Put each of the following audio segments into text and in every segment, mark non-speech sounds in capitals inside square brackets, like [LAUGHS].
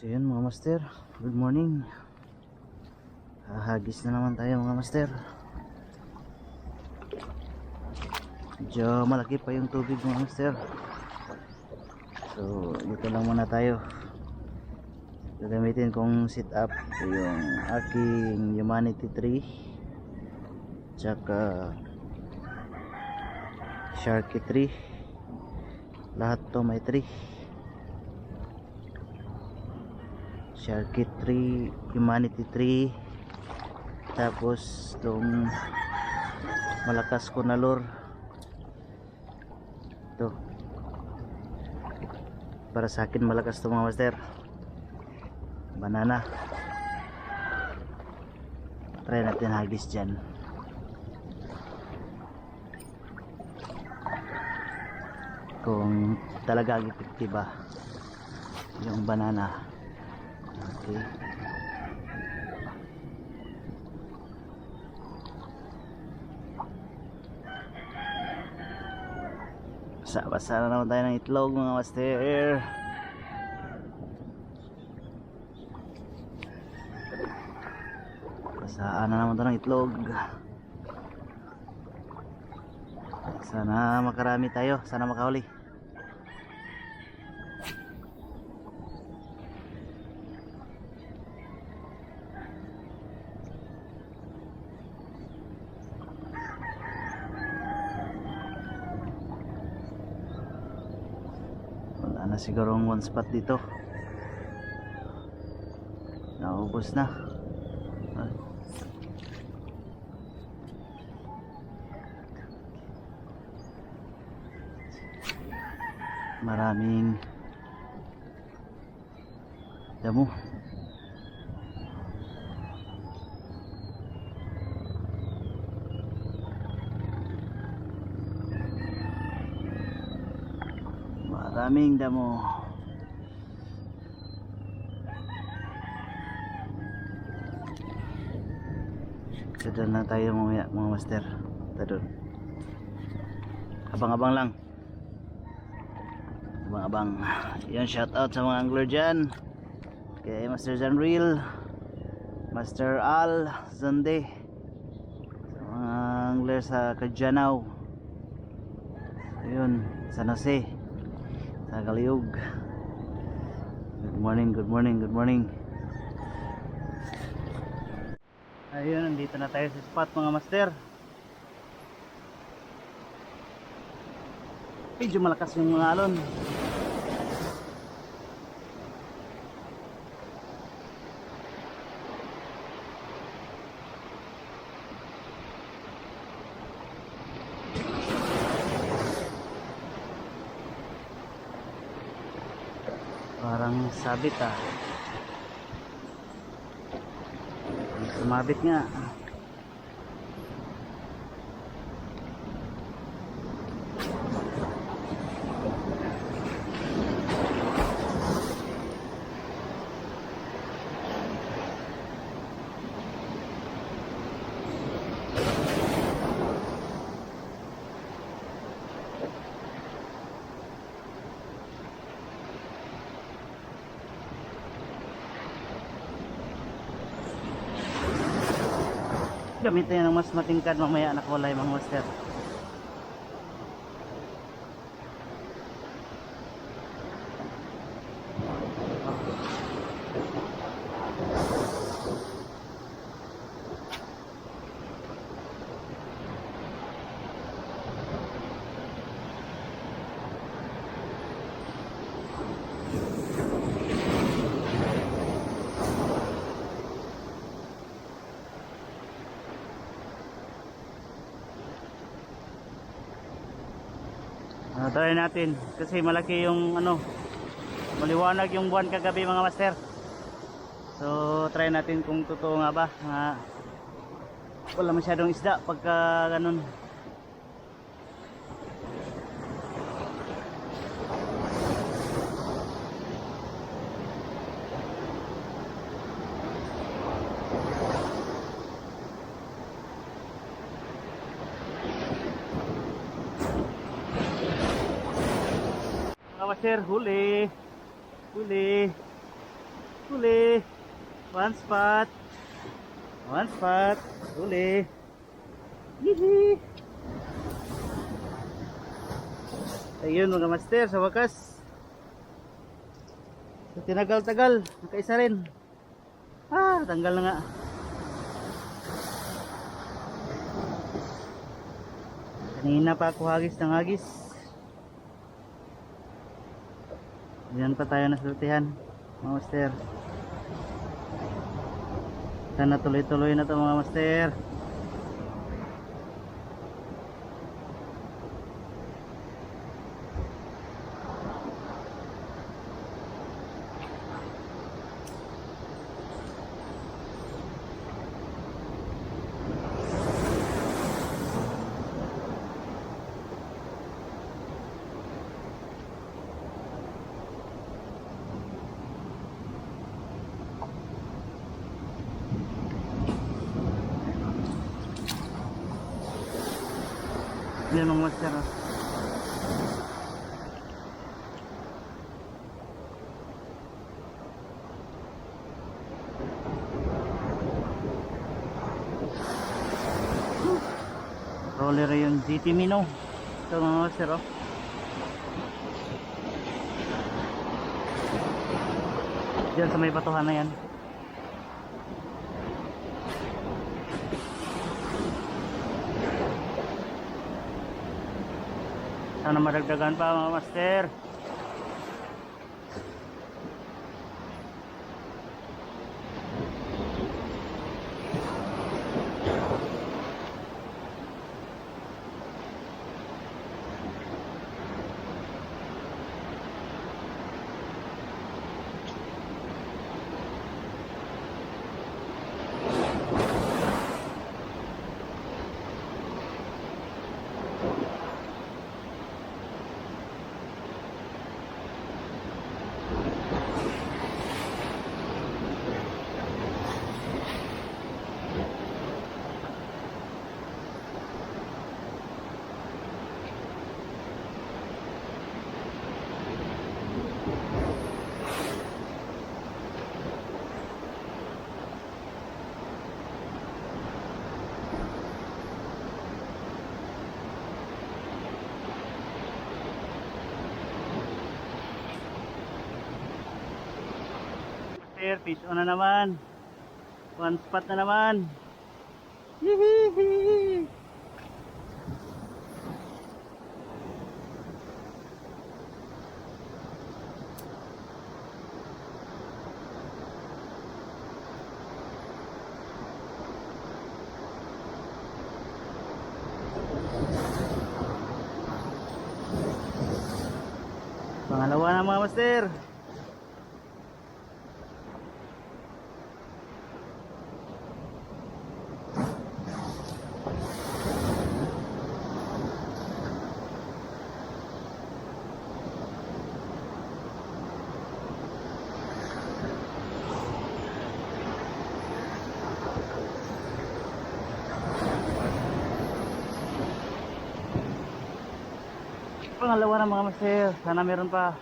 So yun mga master, good morning. Hahagis na naman tayo mga master. Medyo malaki pa yung tubig mga master. So dito lang muna tayo. Gagamitin kong sit up yung aking Humanity 3 tsaka Sharky 3 lahat to may 3 Sharky 3 Humanity 3 tapos tong malakas ko na lure ito. Para sa akin malakas to mga master. Banana. Try natin hagis dyan. Kung talaga epektiba yung banana okay basa-basa na naman tayo ng itlog mga master. Basaan na naman tayo ng itlog. Sana makarami tayo. Sana makahuli siguro one spot dito. Naubos na. Maraming damo maraming damo. Sadal na tayo mamaya mga master. Tadon Abang-abang lang. Abang-abang. Yan shout out sa mga angler dyan. Kay Master Zanreal Master Al Zande. Sa mga angler sa Kajanao Ayun San Jose Sa Kaliug Good morning, good morning, good morning Ayun, nandito na tayo sa spot mga master. Medyo malakas yung mga alon. Parang sabit ah. Sumabit nga. Gamitin ng mas matingkad mamaya na kulay mga master. Try natin kasi malaki yung ano maliwanag yung buwan kagabi mga master. So try natin kung totoo nga ba na wala masyadong isda pagka ganun. Mga master, huli. Huli. Huli. One spot. One spot. Huli. Hihi. Ayun mga master, sa wakas. Sa tinagal-tagal, nakaisa rin. Ah, tanggal na nga. Kanina pa ako hagis ng hagis. Diyan pa tayo nasultihan, mga master. Sana tuloy-tuloy na to mga master. Yan mga master. Roller yung GT Mino. Ito mga master. Oh. Diyan sa may batuhan na yan. Sana madagdagan pa mga master. Fish on na naman. One spot na naman. Hihihi. Pangalawa na mga master. Pangalawa na mga master. Sana meron pa.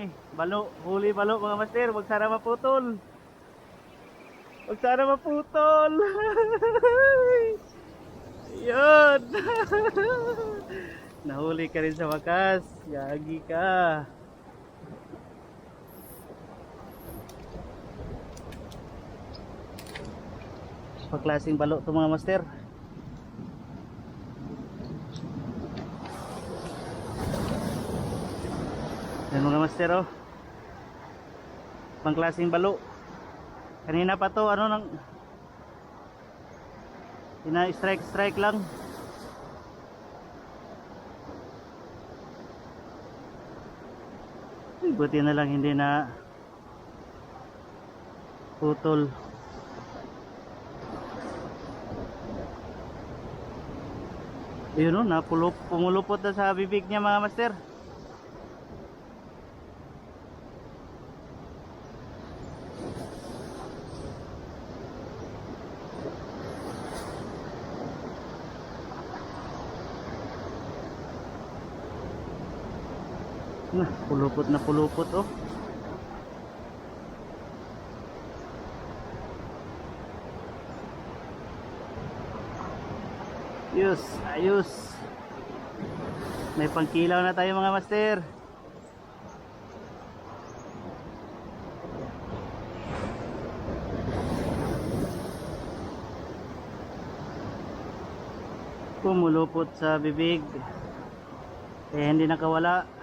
Huli, balo, huli balo mga master, wag sana maputol. Huwag sana maputol. [LAUGHS] Yun. [LAUGHS] Nahuli ka rin sa wakas. Yagi ka. Pagklaseng balo to mga master. Yan mga master oh. Pangklaseng balo. Kanina pa to ano nang Ina strike lang. Buti na lang hindi na putol. Ayun o, napulop, pumulupot na sa bibig niya mga master. Na, pulupot na pulupot oh. Ayos, ayos. May pangkilaw na tayo mga master. Pumulupot sa bibig. Eh hindi nakawala.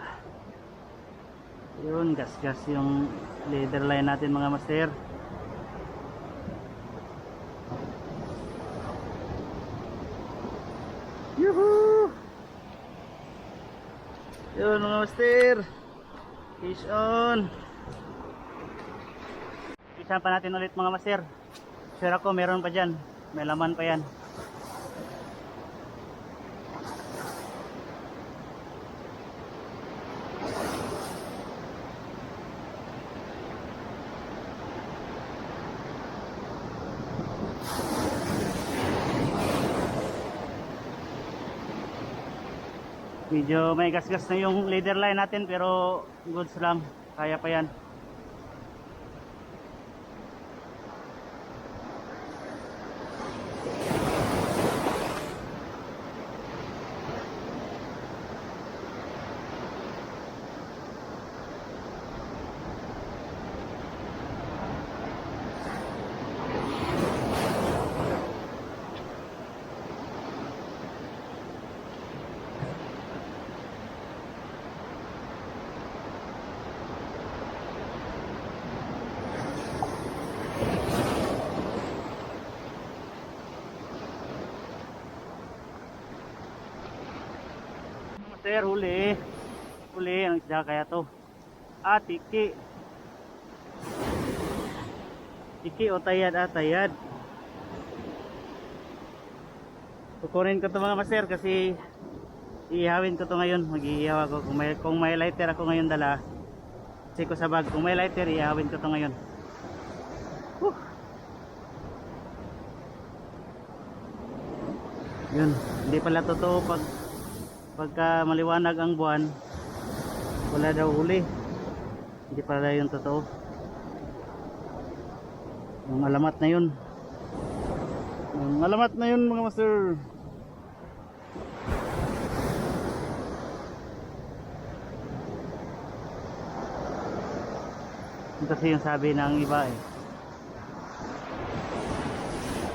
Yun, gas-gas yung leader line natin mga master. Yuhu! Yun mga master. Fish on. Isa pa natin ulit mga master. Sure ako meron pa dyan. May laman pa yan. Medyo may gas-gas na yung leader line natin pero goods lang. Kaya pa yan. Sir, huli. Huli, ang isda kaya to. Ah, tiki. Tiki o tayad, ah, tayad. Kukunin ko to mga master kasi iihawin ko to ngayon. Mag-iihaw ako. Kung may, kung may lighter ako ngayon dala, kasi ko sa bag. Kung may lighter, iihawin ko to ngayon. Whew. Yun, hindi pala totoo pag pagka maliwanag ang buwan wala daw huli. Hindi pala yung totoo. Yung alamat na yun. Yung alamat na yun mga master. Yun kasi yung sabi ng iba eh.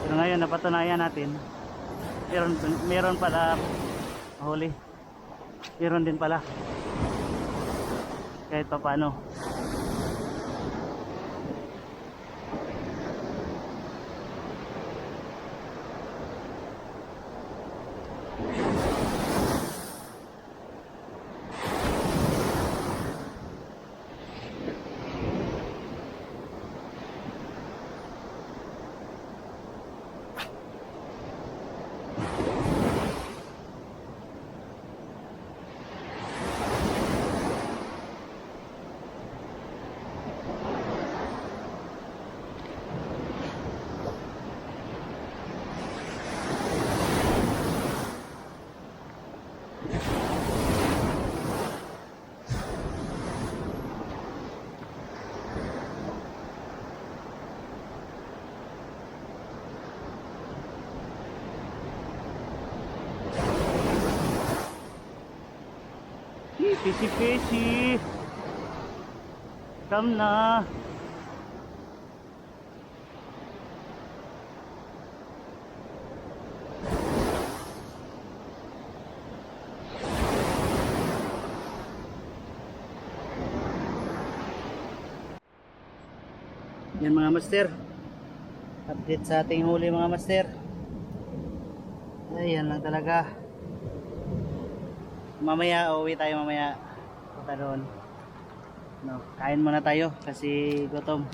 Pero ngayon napatunayan natin. Meron, meron pala huli meron din pala. Kahit pa paano Pisi pisi. Come na. Yan mga master. Update sa ating huli mga master. Ayan lang talaga. Mamaya, uwi tayo mamaya. Punta doon. No, kain muna tayo kasi gutom.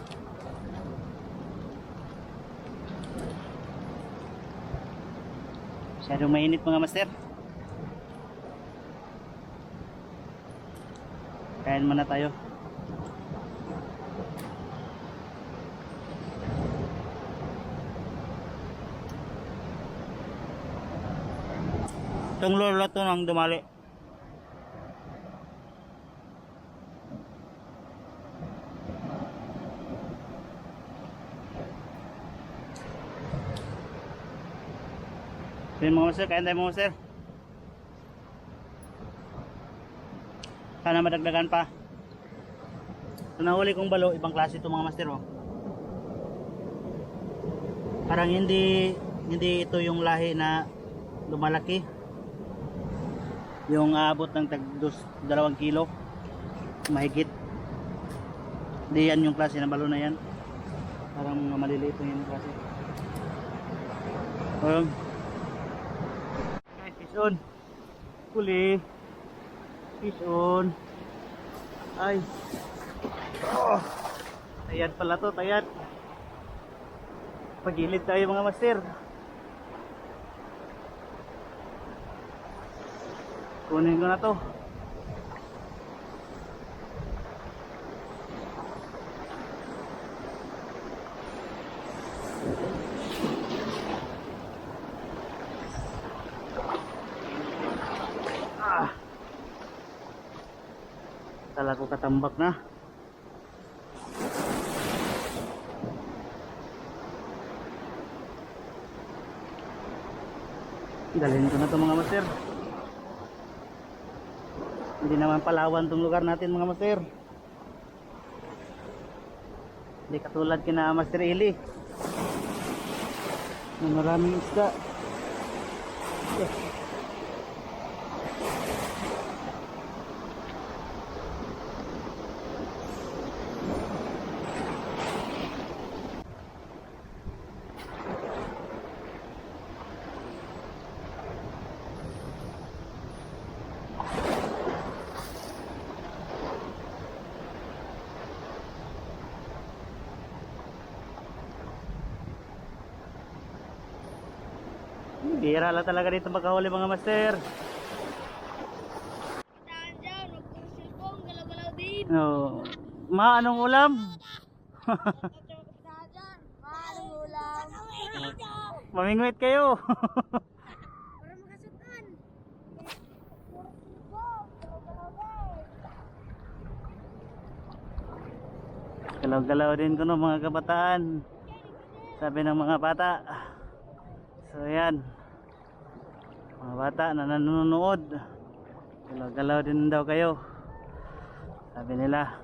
Masyadong mainit mga master. Kain muna tayo. Itong lolo to nang dumali. Yan mga master, kain tayo mga master. Sana madagdagan pa. Ito nahuli kong balo, ibang klase ito mga master. Oh. Parang hindi hindi ito yung lahi na lumalaki. Yung aabot ng tag dos, dalawang kilo. Mahigit. Hindi yan yung klase ng balo na yan. Parang maliliit yung klase. Um, on. Kuli. Fish on. Ay. Oh. Tayad pala to, tayad. Pagilid tayo mga master. Kunin ko na to. Tala ko katambak na. Dalhin ko na to mga master. Hindi naman palawan tong lugar natin mga master. Hindi katulad kina Master Eli. Na maraming isda. Bira lang talaga dito magkahuli mga master. Oh, ma anong ulam? Mamingwit kayo. Galaw-galaw din ko no mga kabataan. Sabi ng mga bata. So yan. Mga bata na nanonood. Galaw-galaw din daw kayo. Sabi nila.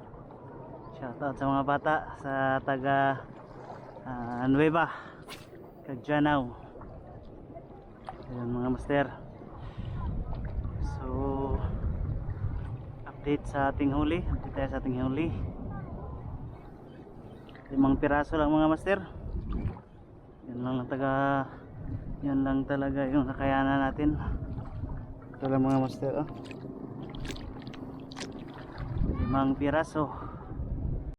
Shoutout sa mga bata sa taga uh, Nueva. Kagjanaw. Ayan mga master. So update sa ating huli. Update sa ating huli. Limang piraso lang mga master. Yan lang taga yan lang talaga yung nakayanan natin. Ito lang mga master. Oh. Limang piraso.